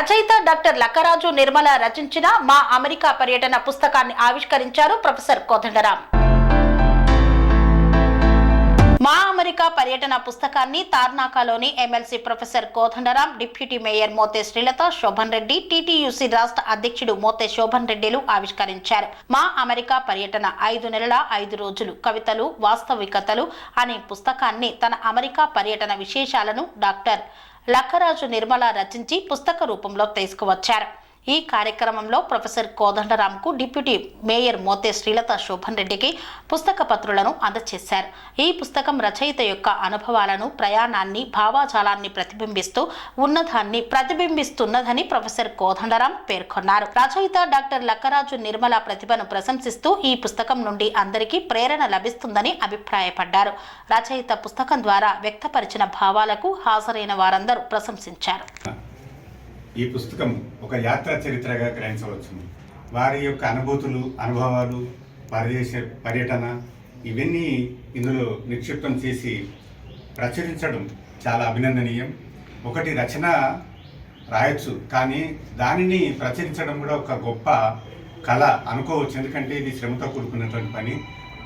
రచయిత డాక్టర్ లక్కరాజు నిర్మల రచించిన మా అమెరికా పర్యటన పుస్తకాన్ని ఆవిష్కరించారు ప్రొఫెసర్ కోదండరాం. మా అమెరికా పర్యటన పుస్తకాన్ని తార్నాకాలోని MLC professor Kodandaram deputy mayor Mothe Srilatha Shobhan Reddy TTUC రాష్ట్ర అధ్యక్షుడు మోతే శోభన్ రెడ్డిలు ఆవిష్కరించారు. మా అమెరికా పర్యటన ఐదు నెలల ఐదు రోజులు. కవితలు వాస్తవికతలు అనే పుస్తకాన్ని తన అమెరికా పర్యటన విశేషాలను డాక్టర్ లక్కరాజు నిర్మల రచించి పుస్తక రూపంలో తీసుకువచ్చారు. ఈ కార్యక్రమంలో ప్రొఫెసర్ కోదండరాంకు డిప్యూటీ మేయర్ మోతే శ్రీలత శోభన్ రెడ్డికి పుస్తక పత్రులను అందజేశారు ఈ పుస్తకం రచయిత యొక్క అనుభవాలను ప్రయాణాన్ని భావాజాలాన్ని ప్రతిబింబిస్తూ ఉన్నదాన్ని ప్రతిబింబిస్తున్నదని ప్రొఫెసర్ కోదండరాం పేర్కొన్నారు. రచయిత డాక్టర్ లక్కరాజు నిర్మల ప్రతిభను ప్రశంసిస్తూ ఈ పుస్తకం నుండి అందరికీ ప్రేరణ లభిస్తుందని అభిప్రాయపడ్డారు. రచయిత పుస్తకం ద్వారా వ్యక్తపరిచిన భావాలకు హాజరైన వారందరూ ప్రశంసించారు. ఈ పుస్తకం ఒక యాత్రా చరిత్రగా గ్రహించవచ్చు వారి యొక్క అనుభూతులు అనుభవాలు పరిదేశ పర్యటన ఇవన్నీ ఇందులో నిక్షిప్తం చేసి ప్రచురించడం చాలా అభినందనీయం. ఒకటి రచన రాయొచ్చు కానీ దానిని ప్రచురించడం కూడా ఒక గొప్ప కళ అనుకోవచ్చు. ఎందుకంటే ఇది శ్రమతో కూడుకున్నటువంటి పని.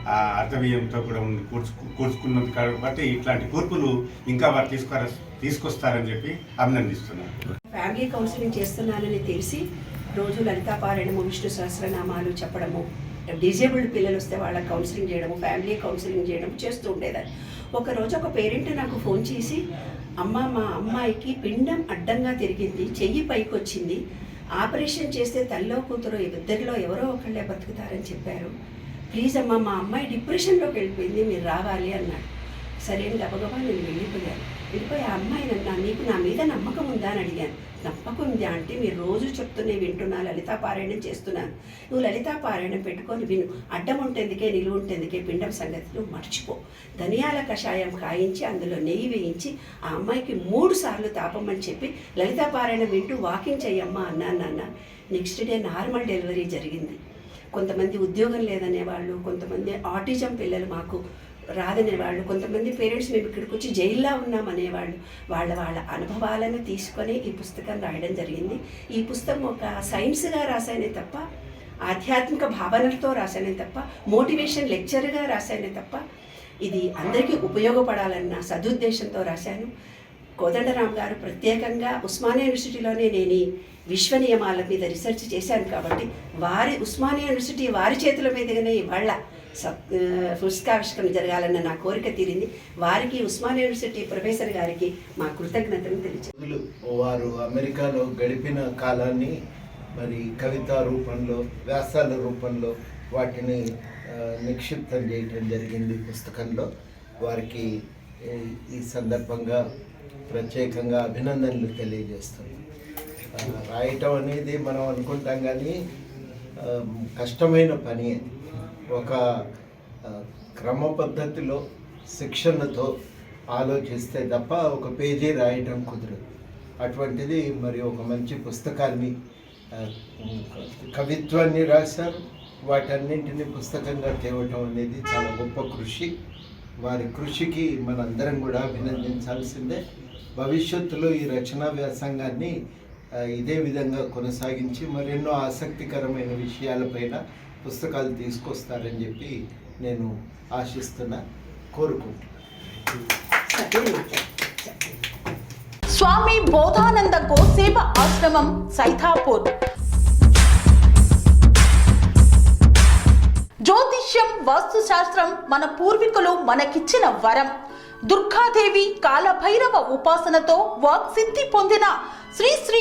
ఆ అర్థవీయంతో కూడా ఉంది కూర్చు కూర్చుకున్నది కాబట్టి ఇట్లాంటి కూర్పులు ఇంకా వారు తీసుకురా తీసుకొస్తారని చెప్పి అభినందిస్తున్నాను. ఫ్యామిలీ కౌన్సిలింగ్ చేస్తున్నానని తెలిసి రోజు లలితాపారాయణము విష్ణు సహస్రనామాలు చెప్పడము డిజేబుల్డ్ పిల్లలు వస్తే వాళ్ళకి కౌన్సిలింగ్ చేయడము ఫ్యామిలీ కౌన్సిలింగ్ చేయడం చేస్తూ ఉండేదాన్ని. ఒకరోజు ఒక పేరెంట్ నాకు ఫోన్ చేసి అమ్మ మా అమ్మాయికి పిండం అడ్డంగా తిరిగింది చెయ్యి పైకి వచ్చింది ఆపరేషన్ చేస్తే తల్లో కూతురు ఇద్దరిలో ఎవరో ఒకళ్ళే బతుకుతారని చెప్పారు. ప్లీజ్ అమ్మ మా అమ్మాయి డిప్రెషన్లోకి వెళ్ళిపోయింది మీరు రావాలి అన్నాడు. సరే అని గబగబా నేను వెళ్ళిపోయాను. వెళ్ళిపోయి ఆ అమ్మాయి నన్ను నీకు నా మీద నమ్మకం ఉందా అని అడిగాను. నమ్మకం ఉంది అంటే మీరు రోజు చెప్తూనే వింటున్నా లలితా పారాయణం చేస్తున్నాను. నువ్వు లలితా పారాయణం పెట్టుకొని విను. అడ్డం ఉంటేందుకే నిలువు ఉంటేందుకే పిండం సంగతి నువ్వు మర్చిపో. ధనియాల కషాయం కాయించి అందులో నెయ్యి వేయించి ఆ అమ్మాయికి మూడు సార్లు తాపమని చెప్పి లలితా పారాయణం వింటూ వాకింగ్ చెయ్యమ్మా అన్నాను నాన్న నెక్స్ట్ డే నార్మల్ డెలివరీ జరిగింది. కొంతమంది ఉద్యోగం లేదనే వాళ్ళు కొంతమంది ఆటిజం పిల్లలు మాకు రాదనే వాళ్ళు కొంతమంది పేరెంట్స్ మేము ఇక్కడికి వచ్చి జైల్లో ఉన్నామనేవాళ్ళు. వాళ్ళ వాళ్ళ అనుభవాలను తీసుకొని ఈ పుస్తకం రాయడం జరిగింది. ఈ పుస్తకం ఒక సైన్స్గా రాశానే తప్ప ఆధ్యాత్మిక భావనలతో రాశానే తప్ప మోటివేషన్ లెక్చర్గా రాశానే తప్ప ఇది అందరికీ ఉపయోగపడాలన్న సదుద్దేశంతో రాశాను. కోదండరామ్ గారు ప్రత్యేకంగా ఉస్మానియా యూనివర్సిటీలోనే నేను విశ్వ నియమాల మీద రీసెర్చ్ చేశాను కాబట్టి వారి ఉస్మానియా యూనివర్సిటీ వారి చేతుల మీదుగానే ఇవాళ పుస్తకావిష్కరణ జరగాలన్న నా కోరిక తీరింది. వారికి ఉస్మాన్ యూనివర్సిటీ ప్రొఫెసర్ గారికి మా కృతజ్ఞతలు తెలియజేస్తాను వారు అమెరికాలో గడిపిన కాలాన్ని మరి కవిత రూపంలో వ్యాసాల రూపంలో వాటిని నిక్షిప్తం చేయటం జరిగింది పుస్తకంలో. వారికి ఈ- సందర్భంగా ప్రత్యేకంగా అభినందనలు తెలియజేస్తున్నాం రాయటం అనేది మనం అనుకుంటాం కానీ కష్టమైన పని అది. ఒక క్రమ పద్ధతిలో శిక్షణతో ఆలోచిస్తే తప్ప ఒక పేజీ రాయటం కుదరదు. అటువంటిది మరి ఒక మంచి పుస్తకాన్ని కవిత్వాన్ని రాశారు. వాటన్నింటినీ పుస్తకంగా తేవటం అనేది చాలా గొప్ప కృషి. వారి కృషికి మనందరం కూడా అభినందించాల్సిందే. భవిష్యత్తులో ఈ రచనా వ్యాసంగాన్ని ఇదే విధంగా కొనసాగించి మరెన్నో ఆసక్తికరమైన విషయాలపైన పుస్తకాలు తీసుకొస్తారని చెప్పి నేను ఆశిస్తున్నా కోరుకుంటున్నా. స్వామి బోధానంద గోసేవ ఆశ్రమం సైథాపూర్ జ్యోతిష్యం వాస్తుశాస్త్రం మన పూర్వీకులు మనకిచ్చిన వరం. దుర్గాదేవి కాలభైరవ ఉపాసనతో వాక్సిద్ధి పొందిన శ్రీ శ్రీ